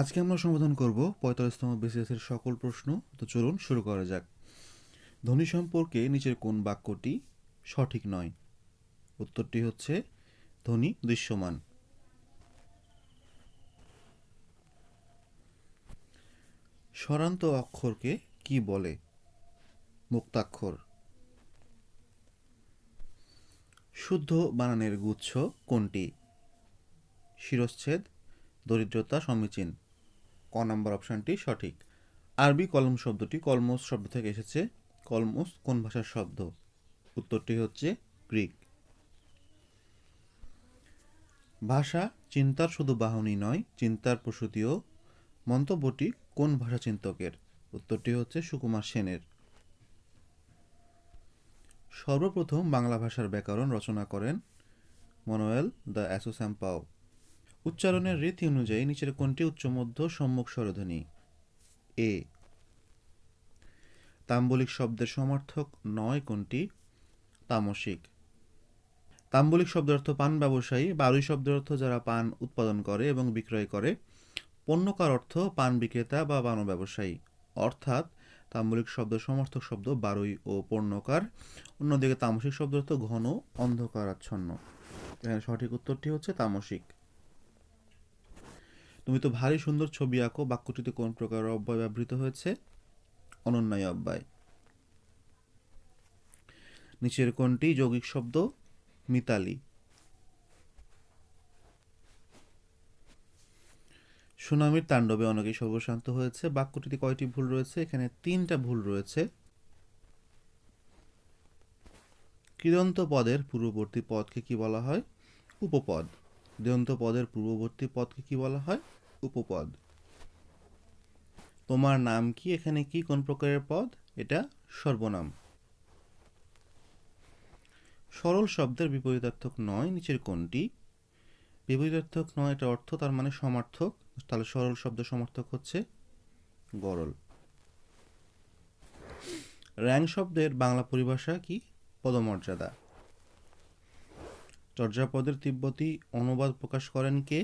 আজকে আমরা সমাধান করব পঁয়তাল্লিশতম বিসিএসের সকল প্রশ্ন। তো চলুন শুরু করা যাক। ধ্বনি সম্পর্কে নিচের কোন বাক্যটি সঠিক নয়? উত্তরটি হচ্ছে, ধ্বনি দৃশ্যমান। স্বরান্ত অক্ষরকে কি বলে? মুক্তাক্ষর। শুদ্ধ বানানের গুচ্ছ কোনটি? শিরশ্ছেদ, দরিদ্রতা সমীচীন। ক নম্বর অপশানটি সঠিক। আরবি কলম শব্দটি কলমস শব্দ থেকে এসেছে। কলমস কোন ভাষার শব্দ? উত্তরটি হচ্ছে গ্রিক। ভাষা চিন্তার শুধু বাহনই নয়, চিন্তার প্রসূতিও। মন্তব্যটি কোন ভাষা চিন্তকের? উত্তরটি হচ্ছে সুকুমার সেনের। সর্বপ্রথম বাংলা ভাষার ব্যাকরণ রচনা করেন মনোয়েল দ্য অ্যাসোস্যাম্পাও। উচ্চারণের রীতি অনুযায়ী নিচের কোনটি উচ্চমধ্য সম্মুখ স্বরধ্বনি এ। তাম্বলিক শব্দের সমার্থক নয় কোনটি তামসিক। তাম্বলিক শব্দের অর্থ পান ব্যবসায়ী, বারুই শব্দের অর্থ যারা পান উৎপাদন করে এবং বিক্রয় করে। পণ্যকার অর্থ পান বিক্রেতা বা পান ব্যবসায়ী। অর্থাৎ তাম্বলিক শব্দ সমর্থক শব্দ বারুই ও পণ্যকার। অন্যদিকে তামসিক শব্দ অর্থ ঘন, অন্ধকারাচ্ছন্ন। এখানে সঠিক উত্তরটি হচ্ছে তামসিক। তুমি তো ভারী সুন্দর ছবি আঁকো, বাক্যটিতে কোন প্রকার অব্যয় ব্যবহৃত হয়েছে? অনন্যায় অব্যয়। নিচের কোনটি? যৌগিক শব্দ, মিতালি। সুনামির তাণ্ডবে অনেকেই সর্বশান্ত হয়েছে। বাক্যটিতে কয়টি ভুল রয়েছে? এখানে তিনটা ভুল রয়েছে। কৃদন্ত পদের পূর্ববর্তী পদকে কি বলা হয়? উপপদ। কৃদন্ত পদের পূর্ববর্তী পদকে কি বলা হয়? উপপদ। তোমার নাম কি? এখানে কি কোন প্রকারের পদ? এটা সর্বনাম। সরল শব্দের বিপরীতার্থক নয়, নিচের কোনটি? বিপরীতার্থক নয় এটা অর্থ, তার মানে সমার্থক। তাহলে সরল শব্দ সমার্থক হচ্ছে গরল। র্যাং শব্দের বাংলা পরিভাষা কি? পদমর্যাদা। চর্যাপদের তিব্বতী অনুবাদ প্রকাশ করেন কে?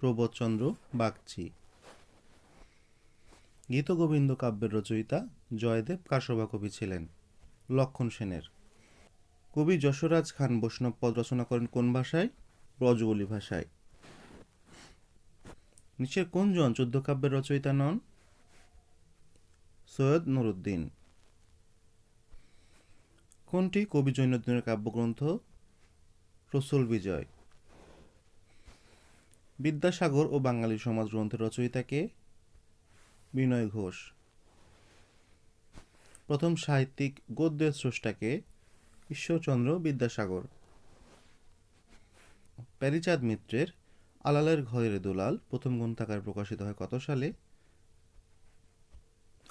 প্রবোধচন্দ্র বাগচি। গীতগোবিন্দ কাব্যের রচয়িতা জয়দেব কারসভা কবি ছিলেন, লক্ষণ সেনের। কবি যশোরাজ খান বৈষ্ণব পদ রচনা করেন কোন ভাষায়? ব্রজবলি ভাষায়। নিচের কোনজন চোদ্দ কাব্যের রচয়িতা নন? সৈয়দ নুরুদ্দিন। কোনটি কবি জৈনুদ্দিনের কাব্যগ্রন্থ? রসুল বিজয়। বিদ্যাসাগর ও বাঙালি সমাজ গ্রন্থের রচয়িতাকে বিনয় ঘোষ। প্রথম সাহিত্যিক গদ্যের স্রষ্টাকে ঈশ্বরচন্দ্র বিদ্যাসাগর। প্যারিচাঁদ মিত্রের আলালের ঘরের দোলাল প্রথম গ্রন্থাকার প্রকাশিত হয় কত সালে?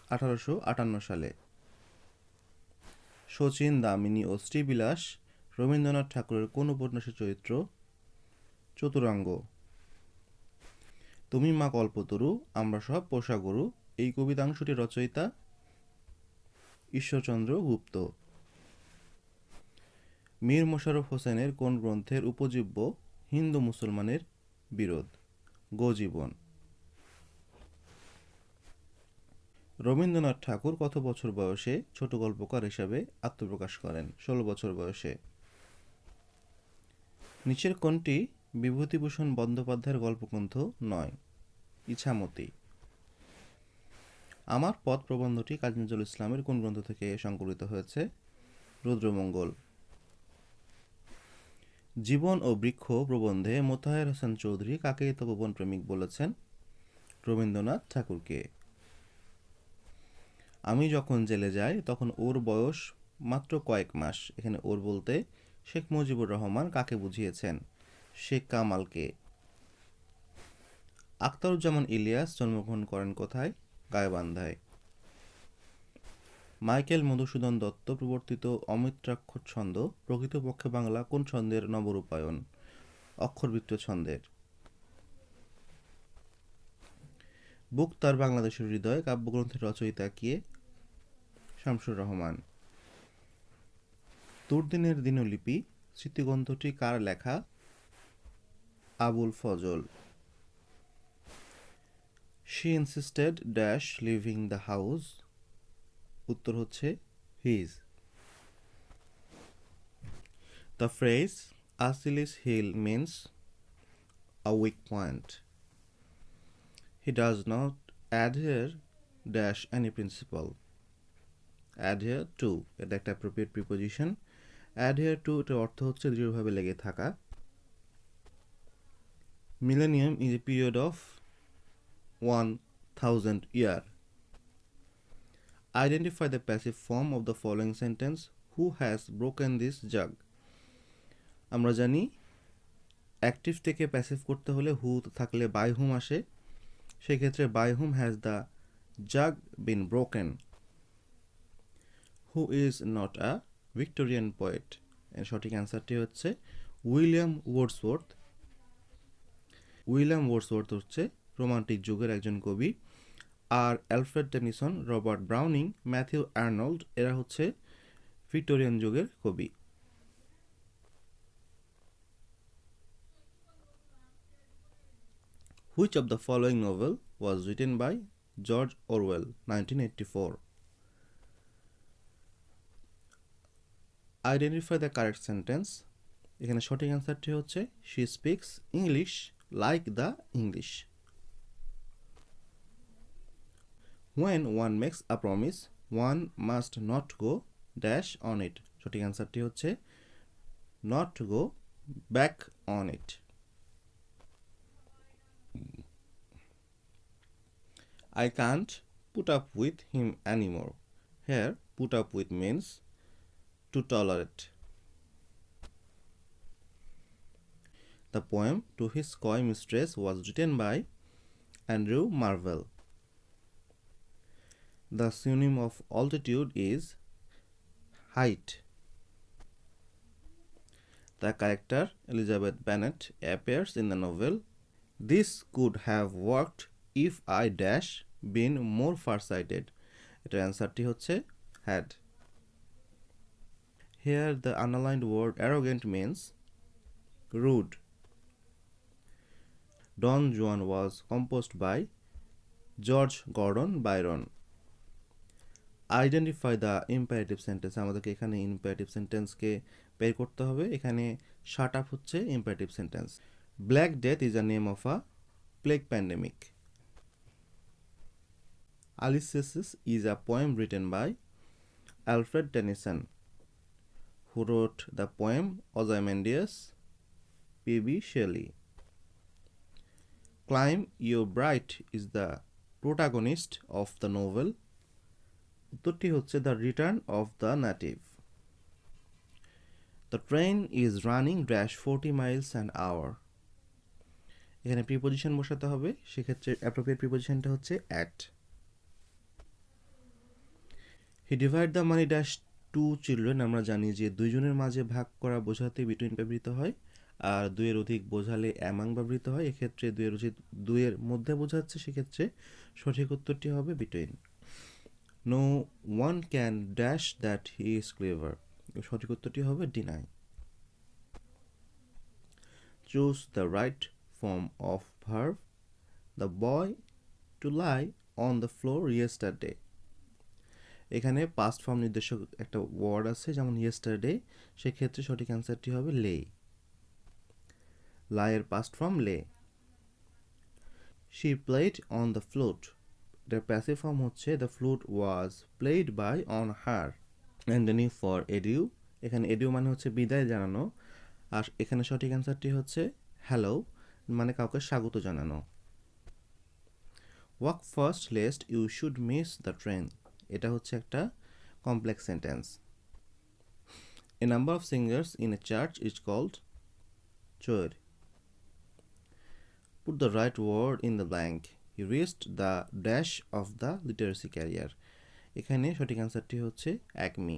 আঠারোশো আটান্ন সালে। শচীন দামিনী ও শ্রীবিলাস রবীন্দ্রনাথ ঠাকুরের কোন উপন্যাসের চরিত্র? চতুরাঙ্গ। তুমি মা কল্পতরু, আমরা সব পোষা গরু, এই কবিতাংশটি রচয়িতা ঈশ্বরচন্দ্র গুপ্ত। মীর মোশাররফ হোসেনের কোন গ্রন্থের উপজীব্য হিন্দু মুসলমানের বিরোধ? গোজীবন রবীন্দ্রনাথ ঠাকুর কত বছর বয়সে ছোট গল্পকার হিসাবে আত্মপ্রকাশ করেন? ষোলো বছর বয়সে। নিচের কোনটি বিভূতিভূষণ বন্দ্যোপাধ্যায়ের গল্পগ্রন্থ নয়, ইছামতি। আমার পথ প্রবন্ধটি কাজী নজরুল ইসলামের কোন গ্রন্থ থেকে সংকলিত হয়েছে? রুদ্রমঙ্গল। জীবন ও বৃক্ষ প্রবন্ধে মোতাহের হোসেন চৌধুরী কাকে তপবন প্রেমিক বলেছেন? রবীন্দ্রনাথ ঠাকুরকে। আমি যখন জেলে যাই, তখন ওর বয়স মাত্র কয়েক মাস। এখানে ওর বলতে শেখ মুজিবুর রহমান কাকে বুঝিয়েছেন? শেখ কামালকে। আখতারুজ্জামান ইলিয়াস জন্মগ্রহণ করেন কোথায়? গায়বান্ধায় মাইকেল মধুসূদন দত্ত প্রবর্তিত অমিত্রাক্ষর ছন্দ, প্রকৃতপক্ষে বাংলা কোন ছন্দের নবরূপায়ণ? অক্ষরবৃত্ত ছন্দের। বুক তার বাংলাদেশের হৃদয় কাব্যগ্রন্থের রচয়িতা কে? শামসুর রহমান। দুর্দিনের দিনলিপি, স্মৃতিগ্রন্থটি কার লেখা Abul Fazl she insisted dash living the house উত্তর হচ্ছে his the phrase Achilles' heel means a weak point. He does not adhere dash any principle. Adhere to, এটা একটা appropriate preposition. অ্যাডহেয়ার টু এটার অর্থ হচ্ছে দৃঢ়ভাবে লেগে থাকা। Millennium is a period of one thousand year identify the passive form of the following sentence who has broken this jug আমরা জানি অ্যাক্টিভ থেকে প্যাসিভ করতে হলে হু থাকলে বাই হুম আসে। সেক্ষেত্রে by whom has the jug been broken who is not a Victorian poet এর সঠিক অ্যান্সারটি হচ্ছে উইলিয়াম ওয়ার্ডসওয়ার্থ। উইলিয়াম ওয়ার্ডসওয়ার্থ হচ্ছে রোমান্টিক যুগের একজন কবি। আর Alfred Tennyson Robert Browning Matthew Arnold এরা হচ্ছে ভিক্টোরিয়ান যুগের কবি। Which following the following novel by George by George Orwell, 1984? Identify the correct sentence এখানে সঠিক অ্যান্সারটি হচ্ছে she speaks English like the English when one makes a promise one must not go dash on it সঠিক অ্যান্সারটি হচ্ছে not go back on it I can't put up with him anymore here put up with means to tolerate. The poem To His Coy Mistress was written by Andrew Marvell. The synonym of altitude is height. The character Elizabeth Bennet appears in the novel This could have worked if I dash been more farsighted. এটার অ্যান্সারটি হচ্ছে had. Here the underlined word arrogant means rude. Don Juan was composed by George Gordon Byron. Identify the imperative sentence আমাদেরকে এখানে imperative সেন্টেন্সকে বের করতে হবে এখানে শার্ট আপ হচ্ছে imperative sentence black death is a name of a plague pandemic Alicesis is a poem written by Alfred Tennyson, who wrote the poem Ozymandias, P.B. Shelley. Climb Your Bright is the protagonist of the novel. উত্তরটি হচ্ছে the return of the native the train is running dash forty miles an hour এখানে preposition বসাতে হবে সেক্ষেত্রে appropriate প্রিপোজিশনটা হচ্ছে at he divide the money dash two children আমরা জানি যে দুইজনের মাঝে ভাগ করা বোঝাতে বিটুইন ব্যবহৃত হয়, আর দুইয়ের অধিক বোঝালে অ্যামাং ব্যবহৃত হয়, এক্ষেত্রে দুইয়ের উচিত, দুইয়ের মধ্যে বোঝাচ্ছে, সেক্ষেত্রে সঠিক উত্তরটি হবে between no one can dash that he is clever সঠিক উত্তরটি হবে deny choose the right form of verb the boy to lie on the floor yesterday এখানে পাস্ট ফর্ম নির্দেশক একটা ওয়ার্ড আছে, যেমন ইয়েস্টারডে সেক্ষেত্রে সঠিক অ্যান্সারটি হবে lay লায়ের past form lay she played on the flute এটার প্যাসিভ ফর্ম হচ্ছে the flute was played by on her অ্যান্ডনি for adieu এখানে এডিউ মানে হচ্ছে বিদায় জানানো। আর এখানে সঠিক অ্যান্সারটি হচ্ছে হ্যালো মানে কাউকে স্বাগত জানানো। Walk fast lest you should miss the train এটা হচ্ছে একটা complex sentence a number of singers in a church is called choir Put the right word in the blank. He reached the dash of the literacy career. এখানে সঠিক অ্যান্সারটি হচ্ছে Acme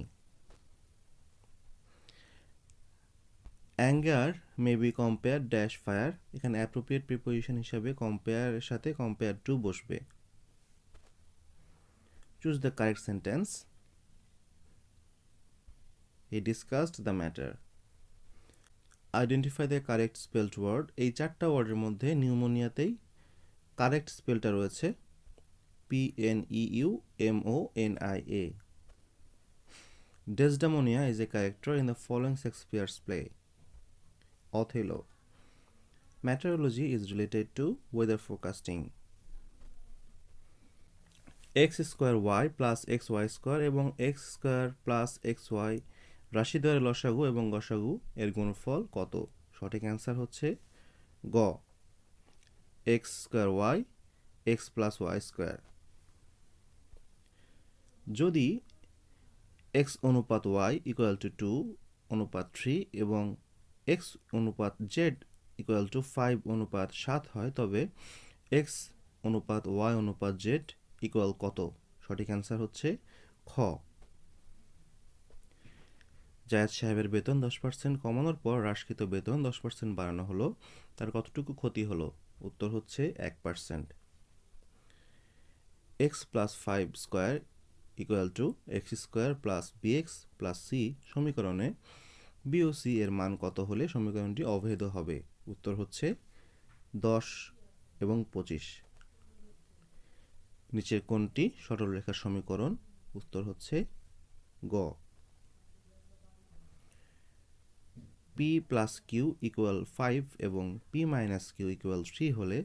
anger may be compare dash fire এখানে appropriate preposition হিসাবে কম্পেয়ারের সাথে compare to বসবে। Choose the correct sentence he discussed the matter identify the correct spelled word এই চারটা ওয়ার্ডের মধ্যে নিউমোনিয়াতেই কারেক্ট স্পেলটা রয়েছে P N E U M O N I A Desdemonia is a character in the following Shakespeare's play Othello. Meteorology is related to weather forecasting. X square Y plus X Y square এবং X square plus X Y রাশি দ্বয়ের লসাগু এবং গসাগু এর গুণফল কত? সঠিক অ্যান্সার হচ্ছে গ। X square Y X plus Y square যদি এক্স অনুপাত ওয়াই ইকুয়াল টু টু অনুপাত থ্রি এবং এক্স অনুপাত জেড ইকুয়াল টু ফাইভ অনুপাত সাত হয়, তবে এক্স অনুপাত ওয়াই অনুপাত জেড ইকুয়াল কত? সঠিক অ্যান্সার হচ্ছে খ। জায়েদ সাহেবের বেতন দশ পার্সেন্ট কমানোর পর হ্রাসকৃত বেতন দশ পার্সেন্ট বাড়ানো হলো। তার কতটুকু ক্ষতি হলো? উত্তর হচ্ছে এক percent X plus five square equal to X square plus B X plus C সমীকরণে বিওসি এর মান কত হলে সমীকরণটি অভেদ হবে? উত্তর হচ্ছে দশ এবং পঁচিশ। নিচের কোনটি সরলরেখার সমীকরণ, উত্তর হচ্ছে গ। P plus Q equal five এবং P minus Q equal three হলে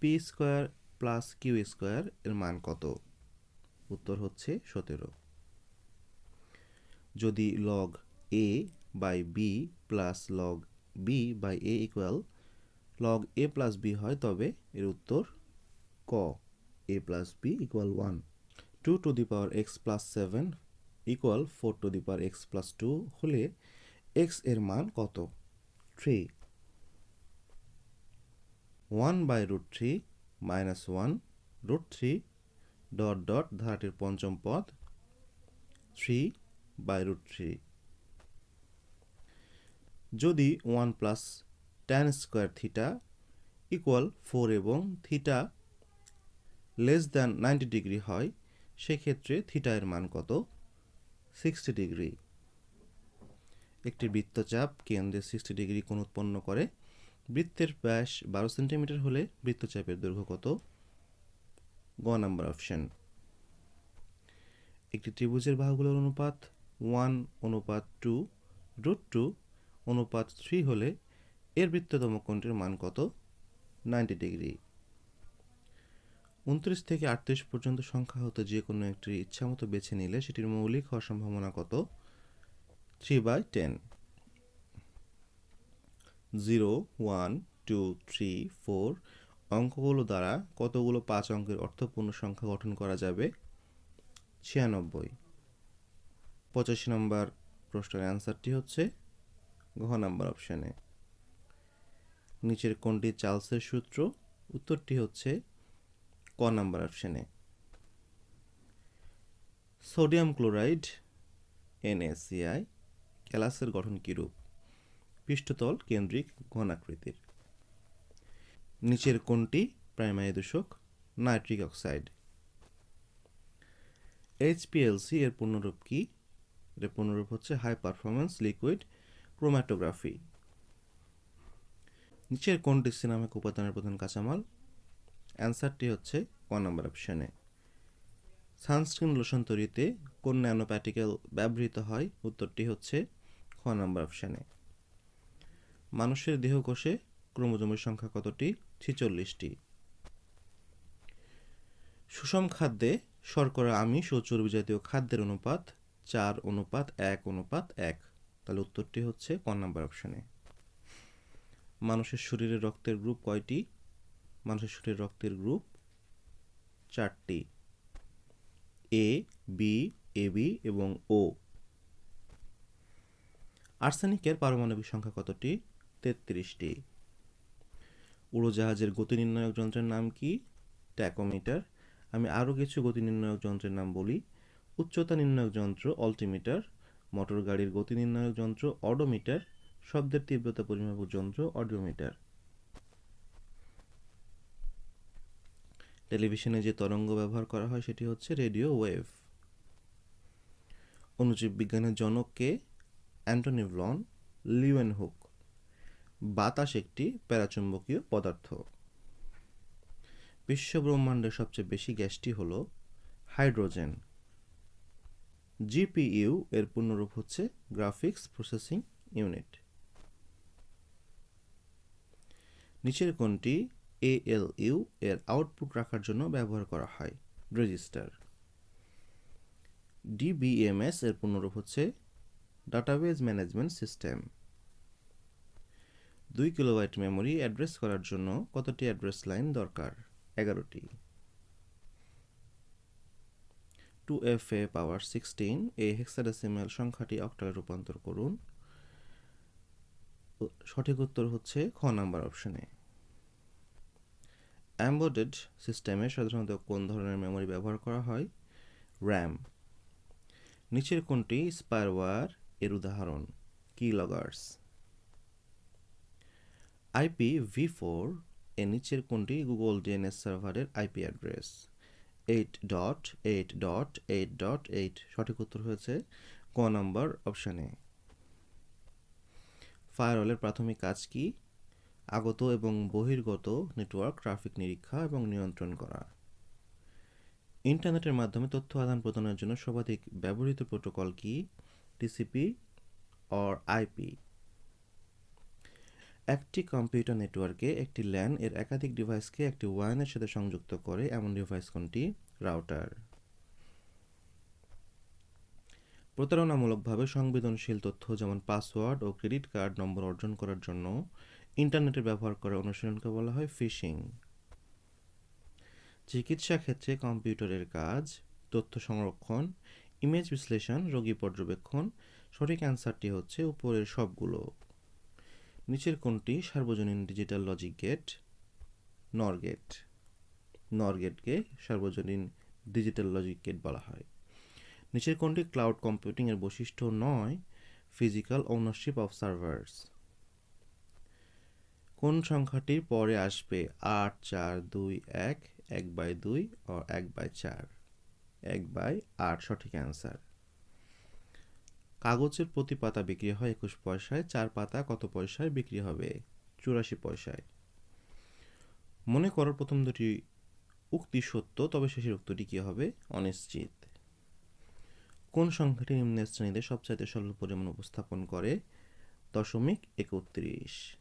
P square plus Q square এর মান কত? উত্তর হচ্ছে সতেরো। যদি log A by B plus log B by A equal log A plus B হয় তবে এর উত্তর ক। A plus B equal one two to the power X plus seven equal four to the power X plus two হলে এক্সের মান কত? Three one by root three minus one root three dot dot ধারাটির পঞ্চম পদ three by root three যদি one plus ten square theta equal four এবং theta less than ninety degree হয়, সেক্ষেত্রে থিটা এর মান কত? সিক্সটি ডিগ্রি একটি বৃত্তচাপ কেন্দ্রে সিক্সটি ডিগ্রি কোণ উৎপন্ন করে। বৃত্তের ব্যাস বারো সেন্টিমিটার হলে বৃত্তচাপের দৈর্ঘ্য কত? গ নাম্বার অপশন। একটি ত্রিভুজের বাহুগুলোর অনুপাত ওয়ান অনুপাত টু রুট টু অনুপাত থ্রি হলে এর বৃত্ততম কোণটির মান কত? নাইনটি ডিগ্রি উনত্রিশ থেকে আটত্রিশ পর্যন্ত সংখ্যা হতে যে কোনো একটি ইচ্ছামতো বেছে নিলে সেটির মৌলিক হওয়ার সম্ভাবনা কত? Three by ten. Zero, one, two, three, four অঙ্কগুলো দ্বারা কতগুলো পাঁচ অঙ্কের অর্থপূর্ণ সংখ্যা গঠন করা যাবে? ছিয়ানব্বই। পঁচাশি নম্বর প্রশ্নের অ্যান্সারটি হচ্ছে ঘ নাম্বার অপশানে। নিচের কোনটি চার্লসের সূত্র? উত্তরটি হচ্ছে ক নাম্বার অপশানে সোডিয়াম ক্লোরাইড এনএসিআই ক্যালাসের গঠন কীরূপ পৃষ্ঠতল কেন্দ্রিক ঘনাকৃতির নিচের কোনটি? প্রাইমারি দূষক, নাইট্রিক অক্সাইড। এইচপিএলসি এর পূর্ণরূপ কি? এর পূর্ণরূপ হচ্ছে হাই পারফরমেন্স লিকুইড ক্রোম্যাটোগ্রাফি নিচের কোনটি সিনামিক উপাদানের প্রধান কাঁচামাল? অ্যান্সারটি হচ্ছে ক নম্বর অপশানে। সানস্ক্রিন লোশন তৈরিতে কোন ন্যানো প্যাটিকেল ব্যবহৃত হয়? উত্তরটি হচ্ছে খ নম্বর অপশানে। মানুষের দেহকোষে ক্রোমোজোমের সংখ্যা কতটি? ছিচল্লিশটি। সুষম খাদ্যে শর্করা, আমিষ ও চর্বি জাতীয় খাদ্যের অনুপাত চার, অনুপাত এক অনুপাত এক। তাহলে উত্তরটি হচ্ছে ক নাম্বার অপশানে। মানুষের শরীরে রক্তের গ্রুপ কয়টি? মানুষের শরীরে রক্তের গ্রুপ চারটি। এ বি এ বি এবং ও আর্সেনিকের পারমাণবিক সংখ্যা কতটি? তেত্রিশটি। উড়োজাহাজের গতি নির্ণায়ক যন্ত্রের নাম কি? ট্যাকোমিটার। আমি আরও কিছু গতি নির্ণায়ক যন্ত্রের নাম বলি। উচ্চতা নির্ণায়ক যন্ত্র, অল্টিমিটার। মোটর গাড়ির গতি নির্ণায়ক যন্ত্র, অডোমিটার। শব্দের তীব্রতা পরিমাপক যন্ত্র অডিওমিটার টেলিভিশনে যে তরঙ্গ ব্যবহার করা হয় সেটি হচ্ছে রেডিও ওয়েভ। অনুজীব বিজ্ঞানের জনককে অ্যান্টনি ভ্লন লিওয়েন হুক বাতাস একটি প্যারাচুম্বকীয় পদার্থ। বিশ্ব ব্রহ্মাণ্ডের সবচেয়ে বেশি গ্যাসটি হলো হাইড্রোজেন। জিপিইউ এর পূর্ণরূপ হচ্ছে গ্রাফিক্স প্রসেসিং ইউনিট। নিচের কোনটি এএলইউ এর আউটপুট রাখার জন্য ব্যবহার করা হয়। রেজিস্টার ডিবিএমএস এর পূর্ণরূপ হচ্ছে ডাটাবেজ ম্যানেজমেন্ট সিস্টেম দুই কিলোবাইট মেমোরি অ্যাড্রেস করার জন্য কতটি অ্যাড্রেস লাইন দরকার? এগারোটি। Two F A power sixteen এই হেক্সাডেসিমাল সংখ্যাটি অক্টালে রূপান্তর করুন। সঠিক উত্তর হচ্ছে খ নাম্বার অপশনে অ্যাম্বোডেড সিস্টেমে সাধারণত কোন ধরনের মেমোরি ব্যবহার করা হয়? র্যাম নিচের কোনটি? স্পারওয়ার এর উদাহরণ। কি লগার্স আইপি ভি ফোর এর নিচের কোনটি? গুগল ডিএনএস সার্ভারের IP address eight dot eight dot eight dot eight সঠিক উত্তর হয়েছে ক নম্বর অপশানে ফায়ারওয়ালের প্রাথমিক কাজ কি? আগত এবং বহির্গত নেটওয়ার্ক, ট্রাফিক নিরীক্ষা এবং নিয়ন্ত্রণ করা। ইন্টারনেটের মাধ্যমে তথ্য আদান প্রদানের জন্য সর্বাধিক ব্যবহৃত প্রোটোকল কি? টিসিপি অর আইপি একটি কম্পিউটার নেটওয়ার্কে একটি ল্যান এর একাধিক ডিভাইসকে একটি ওয়ানের সাথে সংযুক্ত করে এমন ডিভাইস কোনটি? রাউটার। প্রতারণামূলকভাবে সংবেদনশীল তথ্য যেমন পাসওয়ার্ড ও ক্রেডিট কার্ড নম্বর অর্জন করার জন্য ইন্টারনেটের ব্যবহার করা অনুশীলনকে বলা হয় ফিশিং। চিকিৎসা ক্ষেত্রে কম্পিউটারের কাজ, তথ্য সংরক্ষণ, ইমেজ বিশ্লেষণ, রোগী পর্যবেক্ষণ, সঠিক অ্যান্সারটি হচ্ছে উপরের সবগুলো। নিচের কোনটি? সার্বজনীন digital logic gate, NOR gate. NOR গেটকে সার্বজনীন ডিজিটাল লজিক গেট বলা হয়। নিচের কোনটি? ক্লাউড কম্পিউটিংয়ের বৈশিষ্ট্য নয়, ফিজিক্যাল ওনারশিপ অফ সার্ভার্স। কোন সংখ্যাটির পরে আসবে? আট, চার, দুই, এক এক বাই দুই ও এক বাই চার। এক বাই আট, সঠিক অ্যান্সার। কাগজের প্রতি পাতা বিক্রি হয় একুশ পয়সায়, চার পাতা কত পয়সায় বিক্রি হবে? চুরাশি পয়সায়। মনে করো প্রথম দুটি উক্তি সত্য, তবে শেষের উক্তিটি কী হবে? অনিশ্চিত। কোন সংখ্যাটি নিম্ন শ্রেণীতে সবচাইতে সরল পরিমাণ উপস্থাপন করে? দশমিক একত্রিশ।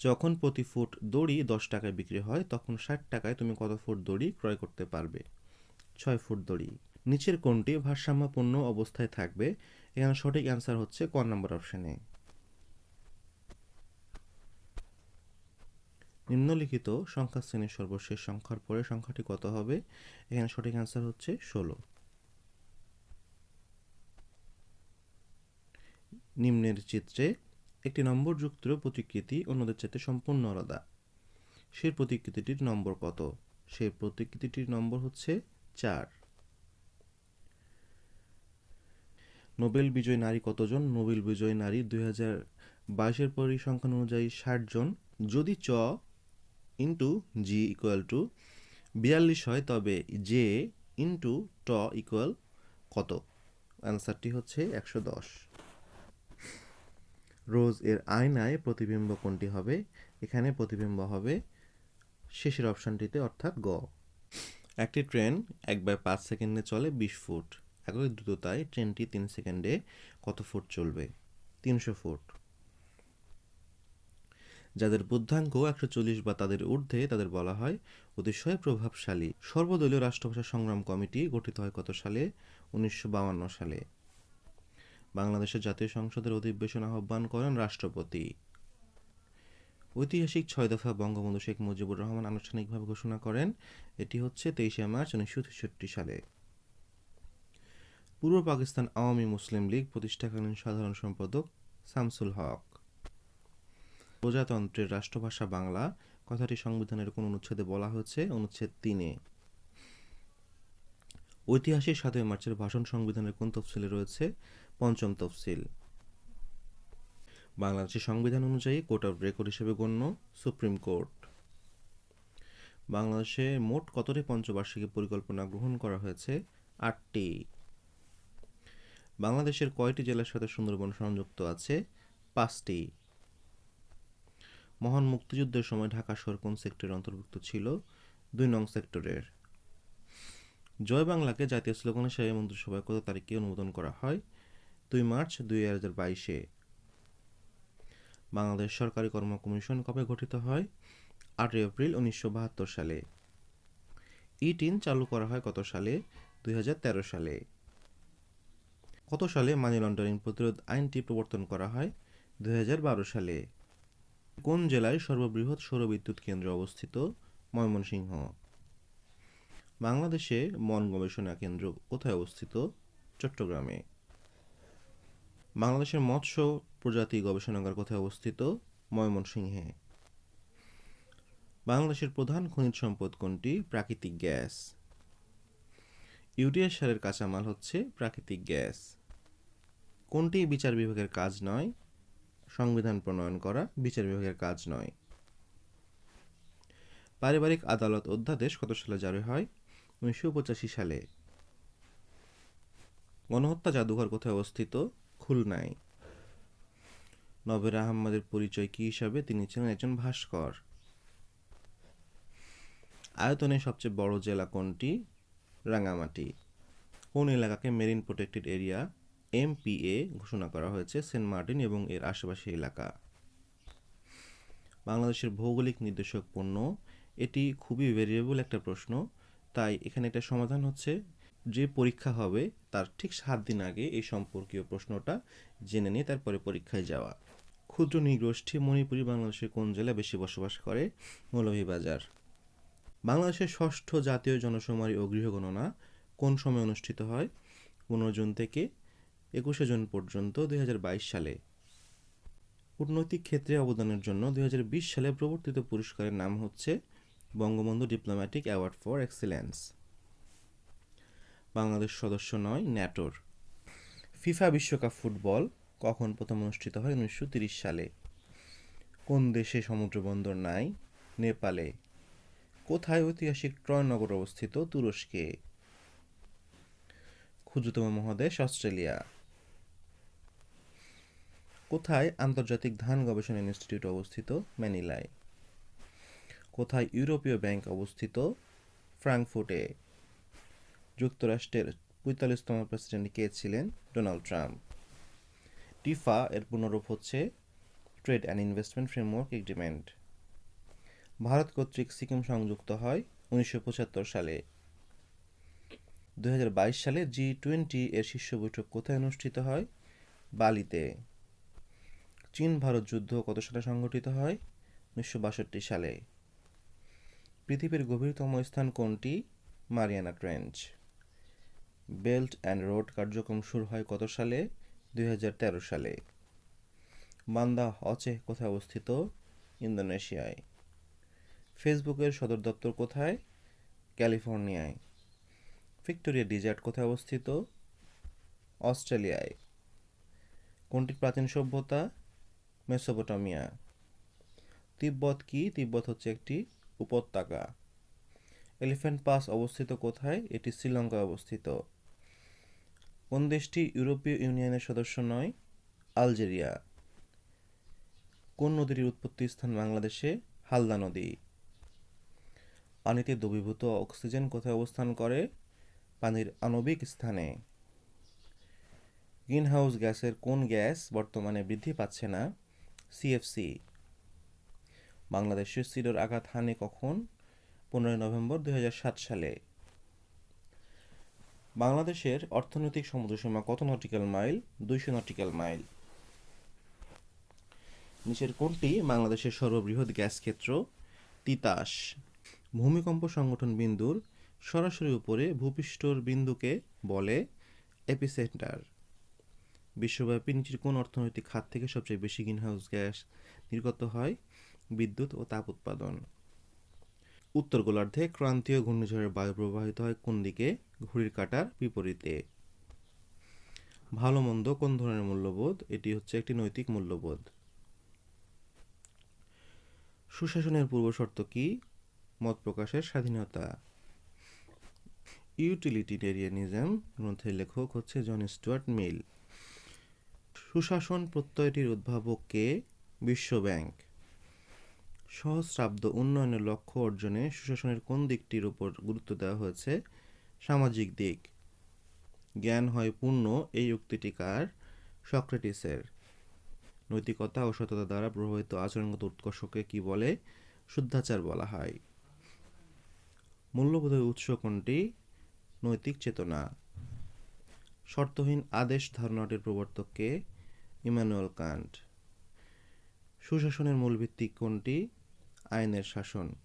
যখন প্রতি ফুট দড়ি দশ টাকায় বিক্রি হয়, তখন ষাট টাকায় তুমি কত ফুট দড়ি ক্রয় করতে পারবে? ছয় ফুট দড়ি। নিচের কোনটি ভারসাম্যপূর্ণ অবস্থায় থাকবে? এখানে সঠিক অ্যান্সার হচ্ছে ক নম্বর অপশানে নিম্নলিখিত সংখ্যা শ্রেণির সর্বশেষ সংখ্যার পরে সংখ্যাটি কত হবে? এখানে সঠিক অ্যান্সার হচ্ছে ষোলো। নিম্নের চিত্রে একটি নম্বরযুক্ত প্রতিকৃতি অন্যদের চাইতে সম্পূর্ণ আলাদা। সেই প্রতিকৃতিটির নম্বর কত? সেই প্রতিকৃতিটির নম্বর হচ্ছে চার। নোবেল বিজয়ী নারী কতজন? নোবেল বিজয়ী নারী দুই হাজার বাইশের পরিসংখ্যান অনুযায়ী ষাট জন যদি চ ইন্টু জি ইকুয়াল টু বিয়াল্লিশ হয়, তবে জে ইন্টু ট ইকুয়াল কত? অ্যান্সারটি হচ্ছে একশো দশ। রোজ এর আয়নায় প্রতিবিম্ব কোনটি হবে? এখানে প্রতিবিম্ব হবে শেষের অপশানটিতে অর্থাৎ গ। একটি ট্রেন এক বাই পাঁচ সেকেন্ডে চলে বিশ ফুট। একই দ্রুততায় ট্রেনটি তিন সেকেন্ডে কত ফুট চলবে? তিনশো ফুট। যাদের বুদ্ধাঙ্ক একশো চল্লিশ বা তাদের ঊর্ধ্বে, তাদের বলা হয় অতিশয় প্রভাবশালী। সর্বদলীয় রাষ্ট্রভাষা সংগ্রাম কমিটি গঠিত হয় কত সালে? উনিশশো সালে। বাংলাদেশের জাতীয় সংসদের অধিবেশন আহ্বান করেন রাষ্ট্রপতি। ঐতিহাসিক ছয় দফা বঙ্গবন্ধু শেখ মুজিবুর রহমান আনুষ্ঠানিকভাবে ঘোষণা করেন, এটি হচ্ছে তেইশে মার্চ উনিশশো তেষট্টি সালে। পূর্ব পাকিস্তান আওয়ামী মুসলিম লীগ প্রতিষ্ঠাকালীন সাধারণ সম্পাদক শামসুল হক। প্রজাতন্ত্রের রাষ্ট্রভাষা বাংলা, কথাটি সংবিধানের কোন অনুচ্ছেদে বলা হয়েছে, অনুচ্ছেদ তিনে। ঐতিহাসিক সাতই মার্চের ভাষণ সংবিধানের কোন তফসিলে রয়েছে পঞ্চম তফসিল। বাংলাদেশের সংবিধান অনুযায়ী কোর্ট অফ রেকর্ড হিসেবে গণ্য সুপ্রিম কোর্ট। বাংলাদেশে মোট কতটি পঞ্চবার্ষিকী পরিকল্পনা গ্রহণ করা হয়েছে? আটটি। বাংলাদেশের কয়টি জেলার সাথে সুন্দরবন সংযুক্ত আছে? পাঁচটি। মহান মুক্তিযুদ্ধের সময় ঢাকা শহর কোন সেক্টরের অন্তর্ভুক্ত ছিল? দুই নং সেক্টরের। জয় বাংলাকে জাতীয় স্লোগান হিসেবে মন্ত্রিসভায় কত তারিখে অনুমোদন করা হয়? দুই মার্চ দুই হাজার বাইশে বাংলাদেশ সরকারি কর্ম কমিশন কবে গঠিত হয়? আটই এপ্রিল উনিশশো বাহাত্তর সালে। ই টিন চালু করা হয় কত সালে? দুই হাজার তেরো সালে। কত সালে মানি লন্ডারিং প্রতিরোধ আইনটি প্রবর্তন করা হয়? দুই হাজার বারো সালে। কোন জেলায় সর্ববৃহৎ সৌরবিদ্যুৎ কেন্দ্র অবস্থিত? ময়মনসিংহ। বাংলাদেশে মন গবেষণা কেন্দ্র কোথায় অবস্থিত? চট্টগ্রামে। বাংলাদেশের মৎস্য প্রজাতি গবেষণাগার কোথায় অবস্থিত? ময়মনসিংহে। বাংলাদেশের প্রধান খনিজ সম্পদ কোনটি? প্রাকৃতিক গ্যাস। ইউরিয়া সারের কাঁচামাল হচ্ছে প্রাকৃতিক গ্যাস। কোনটি বিচার বিভাগের কাজ নয়? সংবিধান প্রণয়ন করা বিচার বিভাগের কাজ নয়। পারিবারিক আদালত অধ্যাদেশ কত সালে জারি হয়? উনিশশো পঁচাশি সালে। গণহত্যা জাদুঘর কোথায় অবস্থিত? খুলনায় নবের আহমদের পরিচয় কী হিসাবে তিনি ছিলেন একজন ভাস্কর? আয়তনে সবচেয়ে বড় জেলা কোনটি? রাঙামাটি। কোন এলাকাকে মেরিন প্রোটেক্টেড এরিয়া, এমপিএ, ঘোষণা করা হয়েছে? সেন্ট মার্টিন এবং এর আশেপাশে এলাকা। বাংলাদেশের ভৌগোলিক নির্দেশক পণ্য? এটি খুবই ভেরিয়েবল একটা প্রশ্ন। তাই এখানে একটা সমাধান হচ্ছে। যে পরীক্ষা হবে তার ঠিক সাত দিন আগে এই সম্পর্কীয় প্রশ্নটা জেনে নিয়ে তারপরে পরীক্ষায় যাওয়া। ক্ষুদ্র নৃগোষ্ঠী মণিপুরী বাংলাদেশের কোন জেলা বেশি বসবাস করে? মৌলভীবাজার। বাংলাদেশের ষষ্ঠ জাতীয় জনশুমারি ও গৃহগণনা কোন সময় অনুষ্ঠিত হয়? পনেরো জুন থেকে একুশে জুন পর্যন্ত দু হাজার বাইশ সালে। কূটনৈতিক ক্ষেত্রে অবদানের জন্য দু হাজার বিশ সালে প্রবর্তিত পুরস্কারের নাম হচ্ছে Bangabandhu diplomatic award for excellence. Bangladesh সদস্য নয়, ন্যাটোর। ফিফা বিশ্বকাপ ফুটবল কখন প্রথম অনুষ্ঠিত হয়? উনিশশো সালে। কোন দেশে সমুদ্র বন্দর নাই? নেপালে। কোথায় ঐতিহাসিক ট্রয় নগর অবস্থিত? তুরস্কে। ক্ষুদ্রতম মহাদেশ অস্ট্রেলিয়া। কোথায় আন্তর্জাতিক ধান গবেষণা ইনস্টিটিউট অবস্থিত? ম্যানিলায়। কোথায় ইউরোপীয় ব্যাংক অবস্থিত? ফ্রাঙ্কফুটে। যুক্তরাষ্ট্রের পঁয়তাল্লিশতম প্রেসিডেন্ট কে ছিলেন? Donald Trump. টিফা এর পুনরূপ হচ্ছে trade and investment framework agreement. Bharat কর্তৃক সিকিম সংযুক্ত হয় উনিশশো পঁচাত্তর সালে। দুহাজার বাইশ সালে জি টোয়েন্টি এর শীর্ষ বৈঠক কোথায় অনুষ্ঠিত হয়? বালিতে। চীন ভারত যুদ্ধ কত সালে সংঘটিত হয়? উনিশশো বাষট্টি সালে। পৃথিবীর গভীরতম স্থান কোনটি? Mariana trench. Belt and road কার্যক্রম শুরু হয় কত সালে? দুই হাজার তেরো সালে। বান্দা অচে কোথায় অবস্থিত? ইন্দোনেশিয়ায়। ফেসবুকের সদর দপ্তর কোথায়? ক্যালিফোর্নিয়ায়। ভিক্টোরিয়া ডিজার্ট কোথায় অবস্থিত? অস্ট্রেলিয়ায়। কোনটি প্রাচীন সভ্যতা? মেসোপটামিয়া। তিব্বত কি? তিব্বত হচ্ছে একটি উপত্যকা। এলিফ্যান্ট পাস অবস্থিত কোথায়? এটি শ্রীলঙ্কায় অবস্থিত। কোন দেশটি ইউরোপীয় ইউনিয়নের সদস্য নয়? আলজেরিয়া। কোন নদীর উৎপত্তি স্থান বাংলাদেশে? হালদা নদী। পানিতে দ্রবীভূত অক্সিজেন কোথায় অবস্থান করে? পানির আণবিক স্থানে। গ্রিনহাউস গ্যাসের কোন গ্যাস বর্তমানে বৃদ্ধি পাচ্ছে না? সিএফসি বাংলাদেশের সিডর আঘাত হানে কখন? পনেরোই নভেম্বর দুই হাজার সাত সালে। বাংলাদেশের অর্থনৈতিক সমুদ্রসীমা কত নটিক্যাল মাইল দুইশো নটিক্যাল মাইল নিচের কোনটি বাংলাদেশের সর্ববৃহৎ গ্যাস ক্ষেত্র, তিতাস। ভূমিকম্প সংগঠন বিন্দুর সরাসরি উপরে ভূপৃষ্ঠর বিন্দুকে বলে এপিসেন্টার বিশ্বব্যাপী নিচের কোন অর্থনৈতিক খাত থেকে সবচেয়ে বেশি গ্রিনহাউস গ্যাস নির্গত হয় বিদ্যুৎ ও তাপ উৎপাদন। উত্তর গোলার্ধে ক্রান্তীয় ঘূর্ণিঝড়ের বায়ু প্রবাহিত হয় কোন দিকে? ঘড়ির কাটার বিপরীতে। ভালো মন্দ কোন ধরনের মূল্যবোধ? এটি হচ্ছে একটি নৈতিক মূল্যবোধ। সুশাসনের পূর্বশর্ত কি? মত প্রকাশের স্বাধীনতা। ইউটিলিটেরিয়ানিজম গ্রন্থের লেখক হচ্ছে জন স্টুয়ার্ট মিল। সুশাসন প্রত্যয়টির উদ্ভাবক কে? বিশ্ব ব্যাংক। সহস্রাব্দ উন্নয়নের লক্ষ্য অর্জনে সুশাসনের কোন দিকটির উপর গুরুত্ব দেওয়া হয়েছে? সামাজিক দিক। জ্ঞান হয় পূর্ণ, এই উক্তিটি কার? সক্রেটিসের। নৈতিকতা ও সততা দ্বারা প্রভাবিত আচরণগত উৎকর্ষকে কি বলে? শুদ্ধাচার বলা হয়। মূল্যবোধের উৎস কোনটি? নৈতিক চেতনা। শর্তহীন আদেশ ধারণাটির প্রবর্তককে ইমানুয়েল কান্ট। সুশাসনের মূল ভিত্তি কোনটি? eine Saison